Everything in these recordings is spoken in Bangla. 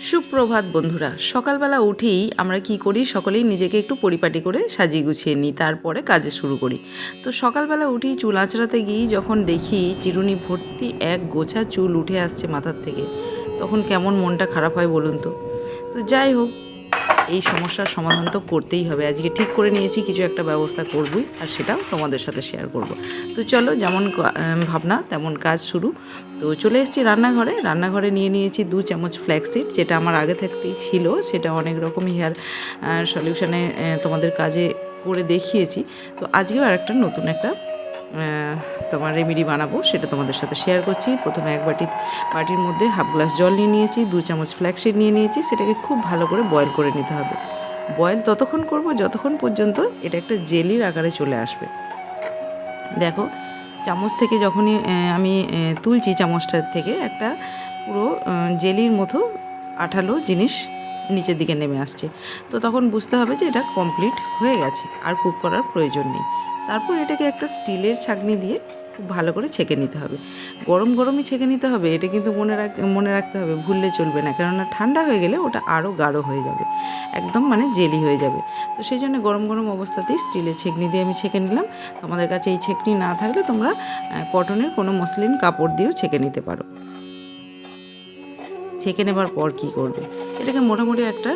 সুপ্রভাত বন্ধুরা, সকালবেলা উঠেই আমরা কি করি? সকলেই নিজেকে একটু পরিপাটি করে সাজিয়ে গুছিয়ে নিই, তারপরে কাজে শুরু করি। তো সকালবেলা উঠেই চুল আঁচড়াতে গিয়ে যখন দেখি চিরুনি ভর্তি এক গোছা চুল উঠে আসছে মাথার থেকে, তখন কেমন মনটা খারাপ হয় বলুন তো? তো যাই হোক এই সমস্যার সমাধান তো করতেই হবে। আজকে ঠিক করে নিয়েছি, কিছু একটা ব্যবস্থা করবই আর সেটাও তোমাদের সাথে শেয়ার করব। তো চলো, যেমন ভাবনা, তেমন কাজ শুরু। তো চলে এসেছি রান্নাঘরে। রান্নাঘরে নিয়ে নিয়েছি দু চামচ ফ্ল্যাক্সিড যেটা আমার আগে থাকতেই ছিল। সেটা অনেক রকম হেয়ার সলিউশনে তোমাদের কাজে করে দেখিয়েছি। তো আজকেও আরেকটা নতুন একটা তোমার রেমেডি বানাবো, সেটা তোমাদের সাথে শেয়ার করছি। প্রথমে এক বাটি বাটির মধ্যে হাফ গ্লাস জল নিয়ে নিয়েছি, দু চামচ ফ্ল্যাক্সিড নিয়ে নিয়েছি, সেটাকে খুব ভালো করে বয়েল করে নিতে হবে। বয়েল ততক্ষণ করব, যতক্ষণ পর্যন্ত এটা একটা জেলির আকারে চলে আসবে। দেখো, চামচ থেকে যখনই আমি তুলছি চামচটার থেকে, একটা পুরো জেলির মতো আঠালো জিনিস নিচের দিকে নেমে আসছে। তো তখন বুঝতে হবে যে এটা কমপ্লিট হয়ে গেছে, আর কুক করার প্রয়োজন নেই। তারপর এটাকে একটা স্টিলের ছাঁকনি দিয়ে খুব ভালো করে ছেঁকে নিতে হবে। গরম গরমই ছেঁকে নিতে হবে, এটা কিন্তু মনে রাখ, মনে রাখতে হবে, ভুললে চলবে না। কেননা ঠান্ডা হয়ে গেলে ওটা আরও গাঢ় হয়ে যাবে, একদম মানে জেলি হয়ে যাবে। তো সেই জন্য গরম গরম অবস্থাতেই স্টিলের ছেঁকনি দিয়ে আমি ছেঁকে নিলাম। তোমাদের কাছে এই ছেঁকনি না থাকলে তোমরা কটনের কোনো মসলিন কাপড় দিয়েও ছেঁকে নিতে পারো। ছেঁকে নেবার পর কি করবে? এটাকে মোটামুটি একটা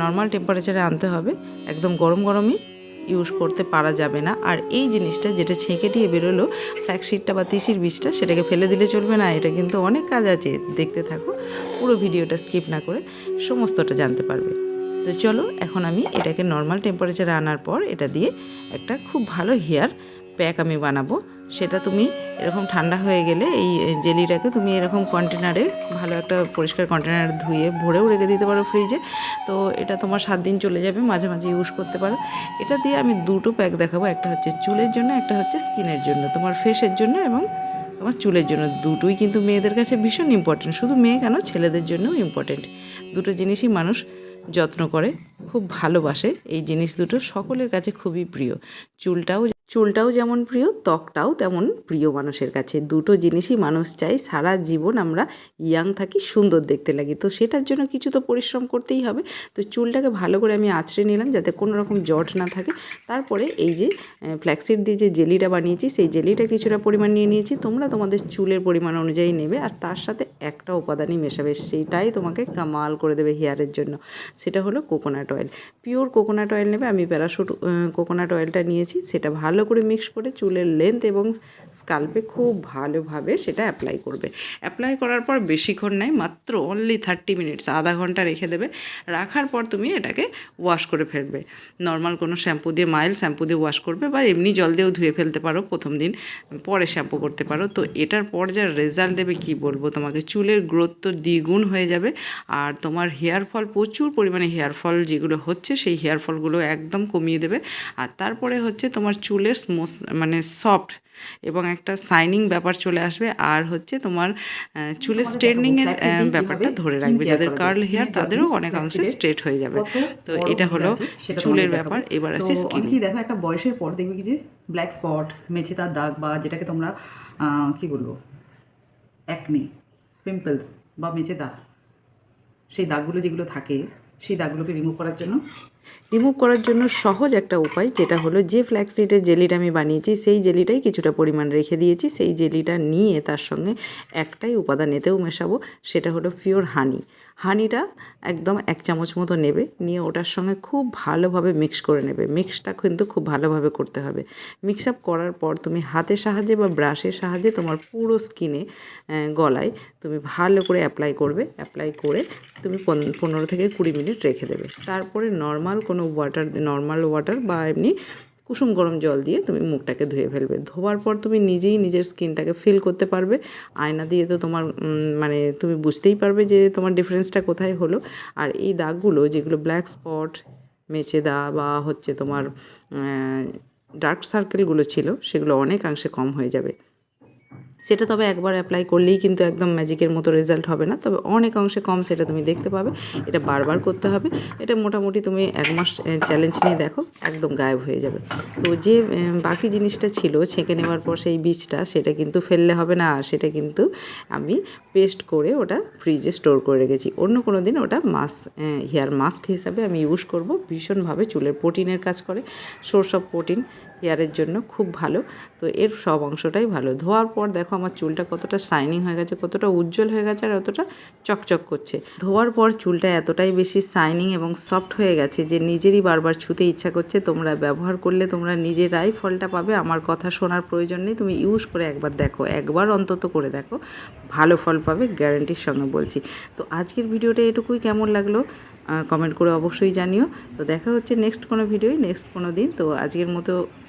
নর্মাল টেম্পারেচারে আনতে হবে। একদম গরম গরমই ইউজ করতে পারা যাবে না। আর এই জিনিসটা যেটা ছেঁকে দিয়ে বেরোলো ফ্ল্যাগশিটটা বা তিসির বীজটা, সেটাকে ফেলে দিলে চলবে না। এটা কিন্তু অনেক কাজ আছে, দেখতে থাকো। পুরো ভিডিওটা স্কিপ না করে সমস্তটা জানতে পারবে। তো চলো, এখন আমি এটাকে নর্মাল টেম্পারেচারে আনার পর, এটা দিয়ে একটা খুব ভালো হেয়ার প্যাক আমি বানাবো। সেটা তুমি এরকম ঠান্ডা হয়ে গেলে এই জেলিটাকে তুমি এরকম কন্টেনারে ভালো একটা পরিষ্কার কন্টেনার ধুয়ে ভরেও রেখে দিতে পারো ফ্রিজে তো এটা তোমার সাত দিন চলে যাবে, মাঝে মাঝে ইউজ করতে পারো। এটা দিয়ে আমি দুটো প্যাক দেখাবো, একটা হচ্ছে চুলের জন্য, একটা হচ্ছে স্কিনের জন্য, তোমার ফেসের জন্য এবং তোমার চুলের জন্য। দুটোই কিন্তু মেয়েদের কাছে ভীষণ ইম্পর্টেন্ট শুধু মেয়ে কেন, ছেলেদের জন্যও ইম্পর্টেন্ট দুটো জিনিসই মানুষ যত্ন করে, খুব ভালোবাসে। এই জিনিস দুটো সকলের কাছে খুবই প্রিয়। চুলটাও চুলটাও যেমন প্রিয়, ত্বকটাও তেমন প্রিয় মানুষের কাছে। দুটো জিনিসই মানুষ চাই সারা জীবন আমরা ইয়াং থাকি, সুন্দর দেখতে লাগি। তো সেটার জন্য কিছু তো পরিশ্রম করতেই হবে। তো চুলটাকে ভালো করে আমি আঁচড়ে নিলাম যাতে কোনো রকম জট না থাকে। তারপরে এই যে ফ্ল্যাক্সিড দিয়ে যে জেলিটা বানিয়েছি, সেই জেলিটা কিছুটা পরিমাণ নিয়ে নিয়েছি। তোমরা তোমাদের চুলের পরিমাণ অনুযায়ী নেবে আর তার সাথে একটা উপাদানই মেশাবে। সেইটাই তোমাকে কামাল করে দেবে হেয়ারের জন্য। সেটা হলো coconut oil pure coconut oil নেবে। আমি প্যারাশুট কোকোনাট অয়েলটা নিয়েছি। সেটা ভালো করে মিক্স করে চুলের লেন্থ এবং স্কাল্পে খুব ভালোভাবে সেটা অ্যাপ্লাই করবে। অ্যাপ্লাই করার পর বেশিক্ষণ নাই, মাত্র অনলি থার্টি মিনিটস আধা ঘণ্টা রেখে দেবে। রাখার পর তুমি এটাকে ওয়াশ করে ফেলবে। নর্মাল কোনো শ্যাম্পু দিয়ে মাইল শ্যাম্পু দিয়ে ওয়াশ করবে বা এমনি জল দিয়েও ধুয়ে ফেলতে পারো প্রথম দিন, পরে শ্যাম্পু করতে পারো। তো এটার পর যা রেজাল্ট দেবে কি বলব তোমাকে? চুলের গ্রোথ তো দ্বিগুণ হয়ে যাবে আর তোমার হেয়ার ফল প্রচুর পরিমাণে হেয়ার ফল যেগুলো হচ্ছে, সেই হেয়ার ফলগুলো একদম কমিয়ে দেবে। আর তারপরে হচ্ছে তোমার চুলের স্মোস মানে সফট এবং একটা সাইনিং ব্যাপার চলে আসবে। আর হচ্ছে তোমার আহ, চুলের স্ট্রেটনিং এর ব্যাপারটা ধরে রাখবে। যাদের কার্ল হেয়ার তাদেরও অনেক অনেকাংশে স্ট্রেট হয়ে যাবে। তো এটা হলো চুলের ব্যাপার। এবার আছে স্কিন দেখো একটা বয়সের পর দেখবে কি যে ব্ল্যাক স্পট মেঝে তার দাগ বা যেটাকে তোমরা কি বলব অ্যাকনি পিম্পলস বা মেঝে দাগ সেই দাগগুলো যেগুলো থাকে সেই দাগগুলোকে রিমুভ করার জন্য রিমুভ করার জন্য সহজ একটা উপায় যেটা হলো যে ফ্ল্যাক্সিডের জেলিটা আমি বানিয়েছি, সেই জেলিটাই কিছুটা পরিমাণ রেখে দিয়েছি। সেই জেলিটা নিয়ে তার সঙ্গে একটাই উপাদান এতেও মেশাবো, সেটা হলো পিওর হানি হানিটা একদম এক চামচ মতো নেবে, নিয়ে ওটার সঙ্গে খুব ভালোভাবে মিক্স করে নেবে। মিক্সটা কিন্তু খুব ভালোভাবে করতে হবে। মিক্স আপ করার পর তুমি হাতের সাহায্যে বা ব্রাশের সাহায্যে তোমার পুরো স্কিনে গলায় তুমি ভালো করে অ্যাপ্লাই করবে। অ্যাপ্লাই করে তুমি পন- পনেরো থেকে কুড়ি মিনিট রেখে দেবে। তারপরে নর্মাল কোনো ওয়াটার নর্মাল ওয়াটার বা এমনি কুসুম গরম জল দিয়ে তুমি মুখটাকে ধুয়ে ফেলবে। ধোয়ার পর তুমি নিজেই নিজের স্কিনটাকে ফিল করতে পারবে। আয়না দিয়ে তো তোমার মানে তুমি বুঝতেই পারবে যে তোমার ডিফারেন্সটা কোথায় হলো। আর এই দাগগুলো যেগুলো ব্ল্যাক স্পট মেচে দা বা হচ্ছে তোমার ডার্ক সার্কেলগুলো ছিল, সেগুলো অনেকাংশে কম হয়ে যাবে। সেটা তবে একবার অ্যাপ্লাই করলেই কিন্তু একদম ম্যাজিকের মতো রেজাল্ট হবে না। তবে অনেক অংশে কম সেটা তুমি দেখতে পাবে। এটা বারবার করতে হবে। এটা মোটামুটি তুমি এক মাস চ্যালেঞ্জ নিয়ে দেখো, একদম গায়েব হয়ে যাবে। তো যে বাকি জিনিসটা ছিল ছেঁকে নেওয়ার পর সেই বীজটা, সেটা কিন্তু ফেললে হবে না। আর সেটা কিন্তু আমি পেস্ট করে ওটা ফ্রিজে স্টোর করে রেখেছি। অন্য কোনো দিন ওটা মাস হেয়ার মাস্ক হিসাবে আমি ইউজ করব। ভীষণভাবে চুলের প্রোটিনের কাজ করে। সোর্স অফ প্রোটিন হেয়ারের জন্য খুব ভালো। তো এর সব অংশটাই ভালো। ধোয়ার পর দেখো আমার চুলটা কতটা শাইনিং হয়ে গেছে, কতটা উজ্জ্বল হয়ে গেছে আর অতটা চকচক করছে। ধোয়ার পর চুলটা এতটাই বেশি শাইনিং এবং সফট হয়ে গেছে যে নিজেরই বারবার ছুতে ইচ্ছা করছে। তোমরা ব্যবহার করলে তোমরা নিজেরাই ফলটা পাবে। আমার কথা শোনার প্রয়োজন নেই। তুমি ইউজ করে একবার দেখো। একবার অন্তত করে দেখো। ভালো ফল পাবে গ্যারান্টির সঙ্গে বলছি। তো আজকের ভিডিওটা এটুকুই। কেমন লাগল? কমেন্ট করে অবশ্যই জানিও। তো দেখা হচ্ছে নেক্সট কোনো ভিডিওই নেক্সট কোনো দিন। তো আজকের মতো